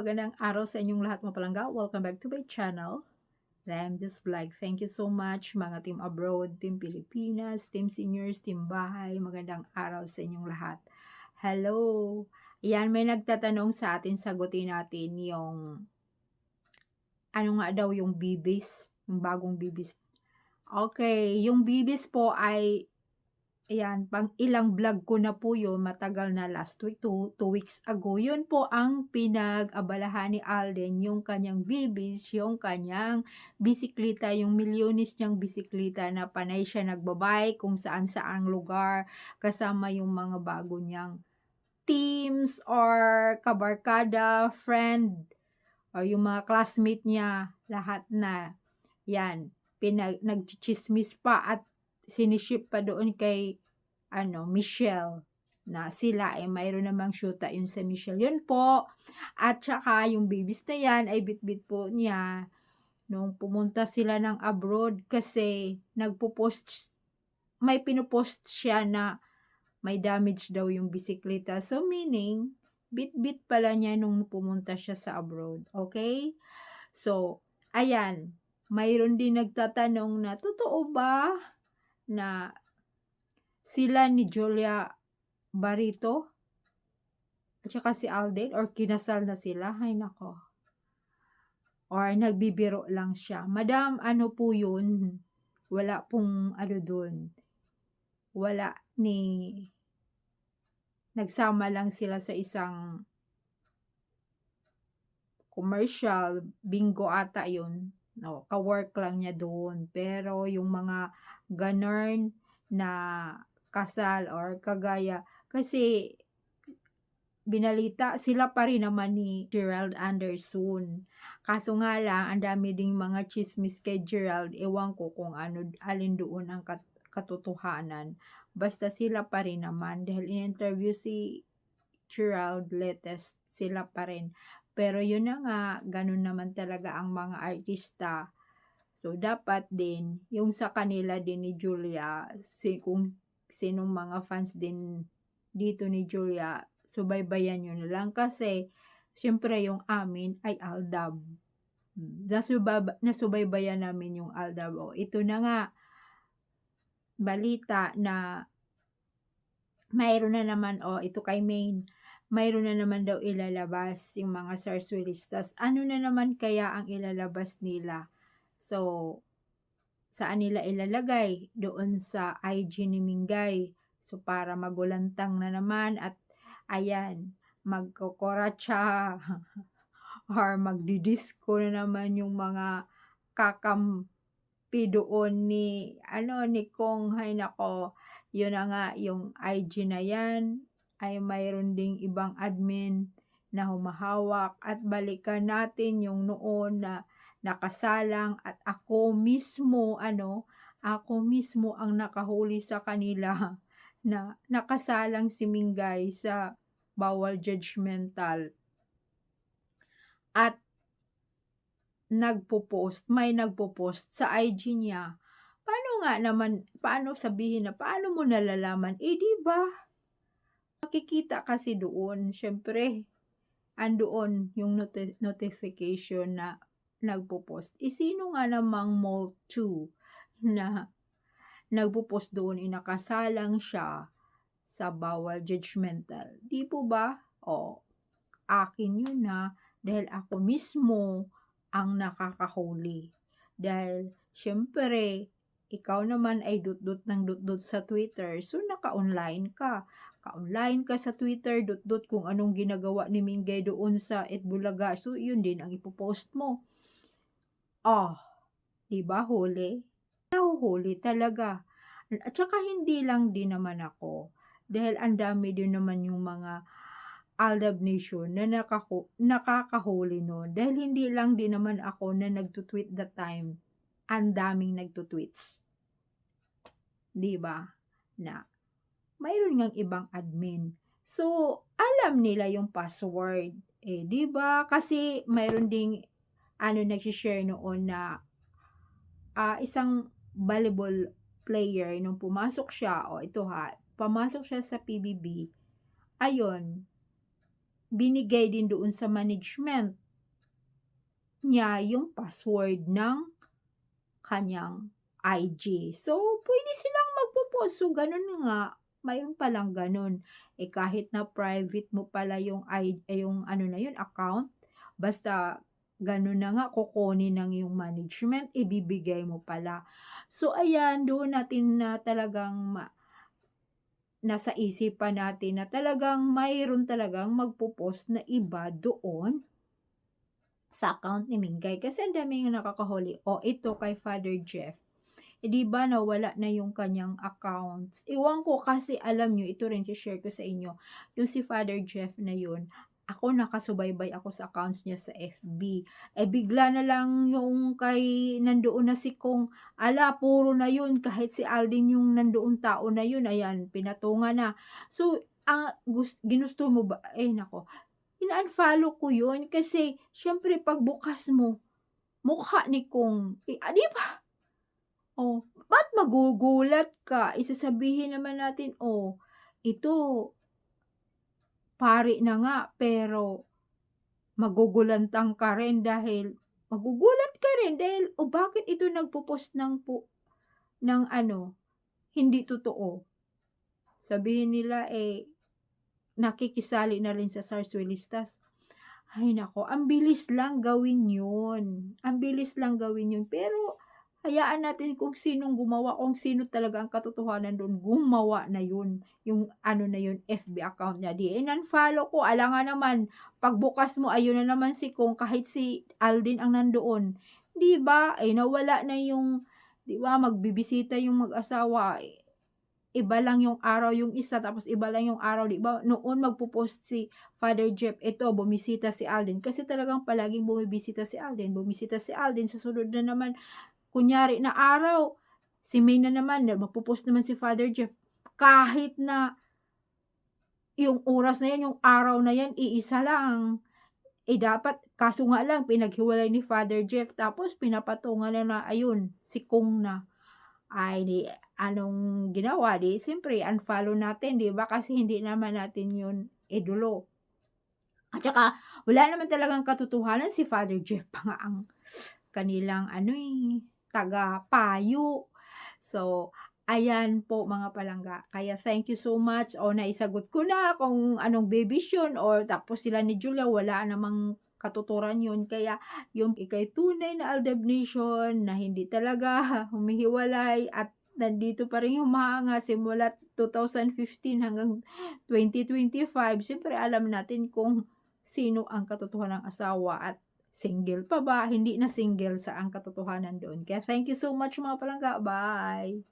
magandang araw sa inyong lahat mga palangga. Welcome back to my channel. I'm just vlog. Thank you so much mga team abroad, team Pilipinas, team seniors, team bahay. Magandang araw sa inyong lahat. Hello! Yan, may nagtatanong sa atin, sagutin natin yung ano nga daw yung bibis, yung bagong bibis. Okay, yung bibis po ay Ayan, pang ilang vlog ko na po yun, matagal na last week, two, two weeks ago. Yun po ang pinag-abalahan ni Alden, yung kanyang bibis, yung kanyang bisikleta, yung milyonis niyang bisikleta na panay siya nagbabay kung saan saang lugar, kasama yung mga bago niyang teams or kabarkada, friend, or yung mga classmate niya, lahat na. Yan, pinag, nagchichismis pa at siniship pa doon kay ano, Michelle na sila ay mayroon namang shoota yun sa Michelle. Yun po. At saka yung babies na yan ay bitbit po niya nung pumunta sila ng abroad kasi nagpo-post may pinopost siya na may damage daw yung bisikleta. So meaning, bit-bit pala niya nung pumunta siya sa abroad. Okay? So, ayan. Mayroon din nagtatanong na, totoo ba na sila ni Julia Barito at saka si Alden or kinasal na sila? Ay nako. Or nagbibiro lang siya. Madam, ano po yun? Wala pong ano dun. Wala ni nagsama lang sila sa isang commercial, bingo ata yun. No, ka-work lang niya doon. Pero yung mga ganern na kasal or kagaya, kasi binalita, sila pa rin naman ni Gerald Anderson. Kaso nga lang, ang dami ding mga chismis kay Gerald. Ewan ko kung ano, alin doon ang kat katotohanan. Basta sila pa rin naman. Dahil in-interview si Gerald latest, sila pa rin. Pero yun na nga, ganun naman talaga ang mga artista. So, dapat din, yung sa kanila din ni Julia, si, kung sinong mga fans din dito ni Julia, subaybayan nyo na lang. Kasi, syempre yung amin ay Aldab. Nasubab, nasubaybayan namin yung Aldab. O, ito na nga, balita na mayroon na naman, o, ito kay Maine, mayroon na naman daw ilalabas yung mga sarsuelistas. Ano na naman kaya ang ilalabas nila? So, saan nila ilalagay? Doon sa IG ni Mingay. So, para magulantang na naman at ayan, magkokoratsa or magdidisco na naman yung mga kakampi doon ni, ano, ni Kong, hay nako, yun na nga, yung IG na yan, ay mayroon ding ibang admin na humahawak at balikan natin yung noon na nakasalang at ako mismo ano ako mismo ang nakahuli sa kanila na nakasalang si Mingay sa bawal judgmental. At nagpo-post may nagpo-post sa IG niya paano nga naman paano sabihin na paano mo nalalaman? Eh di ba? Makikita kasi doon, syempre, andoon yung not- notification na nagpo-post. E sino nga namang mall 2 na nagpo-post doon, inakasalang siya sa bawal judgmental. Di po ba? O, akin yun na dahil ako mismo ang nakakahuli. Dahil, syempre, ikaw naman ay dut-dut ng dut-dut sa Twitter, so naka-online ka. Ka-online ka sa Twitter, dut-dut kung anong ginagawa ni Mingay doon sa Itbulaga, so yun din ang ipopost mo. Oh, di ba huli? Nahuhuli talaga. At saka hindi lang din naman ako, dahil ang dami din naman yung mga Aldab Nation na nakaku- nakakahuli noon. Dahil hindi lang din naman ako na nagtutweet that time ang daming nagtutweets. 'Di ba? Na mayroon ngang ibang admin. So, alam nila yung password. Eh, 'di ba? Kasi mayroon ding ano nagsi-share noon na uh, isang volleyball player nung pumasok siya, o ito ha, pumasok siya sa PBB, ayun, binigay din doon sa management niya yung password ng kanyang IG. So, pwede silang magpo-post. So, ganun nga. Mayroon palang ganun. Eh, kahit na private mo pala yung, I, eh, yung ano na yun, account, basta ganun na nga, kukunin ng yung management, ibibigay mo pala. So, ayan, doon natin na talagang nasa isipan natin na talagang mayroon talagang magpo-post na iba doon sa account ni Mingay. Kasi ang dami nga nakakahuli. O, ito kay Father Jeff. E, di ba nawala na yung kanyang accounts? Iwan ko kasi alam nyo, ito rin share ko sa inyo. Yung si Father Jeff na yun, ako nakasubaybay ako sa accounts niya sa FB. Eh bigla na lang yung kay nandoon na si Kong, ala puro na yun kahit si Aldin yung nandoon tao na yun, ayan, pinatunga na. So, ang gust, ginusto mo ba? Eh nako, ina-unfollow ko yun kasi syempre pagbukas mo, mukha ni Kong, eh, ah, di ba? Oh, ba't magugulat ka? Isasabihin naman natin, oh, ito, pari na nga, pero magugulantang ka rin dahil, magugulat ka rin dahil, o bakit ito nagpo-post ng, po, ng ano, hindi totoo? Sabihin nila, eh, nakikisali na rin sa Sarswilistas. Ay nako, ang bilis lang gawin yun. Ang bilis lang gawin yun. Pero, hayaan natin kung sinong gumawa, kung sino talaga ang katotohanan doon, gumawa na yun, yung ano na yun, FB account niya. Di, in-unfollow ko, ala nga naman, pagbukas mo, ayun na naman si Kung, kahit si Aldin ang nandoon. Di ba? Ay, nawala na yung, di ba, magbibisita yung mag-asawa, iba lang yung araw yung isa, tapos iba lang yung araw, di ba? Noon magpo-post si Father Jeff, ito, bumisita si Aldin. Kasi talagang palaging bumibisita si Aldin, bumisita si Aldin, sa sunod na naman, kunyari na araw, si May na naman, magpo-post naman si Father Jeff, kahit na yung oras na yan, yung araw na yan, iisa lang. Eh dapat, kaso nga lang, pinaghiwalay ni Father Jeff, tapos pinapatungan na na, ayun, si Kung na. Ay, di, anong ginawa? Di, siyempre, unfollow natin, di ba? Kasi hindi naman natin yun idolo. At saka, wala naman talagang katotohanan si Father Jeff pa nga ang kanilang ano eh, taga-payo. So, ayan po mga palangga. Kaya thank you so much. O naisagot ko na kung anong baby yun or tapos sila ni Julia wala namang katuturan yun. Kaya yung ikay tunay na Aldab Nation na hindi talaga humihiwalay at nandito pa rin humahanga simula 2015 hanggang 2025. Siyempre alam natin kung sino ang katotohanan ng asawa at single pa ba, hindi na single sa ang katotohanan doon. Kaya thank you so much mga palangga. Bye!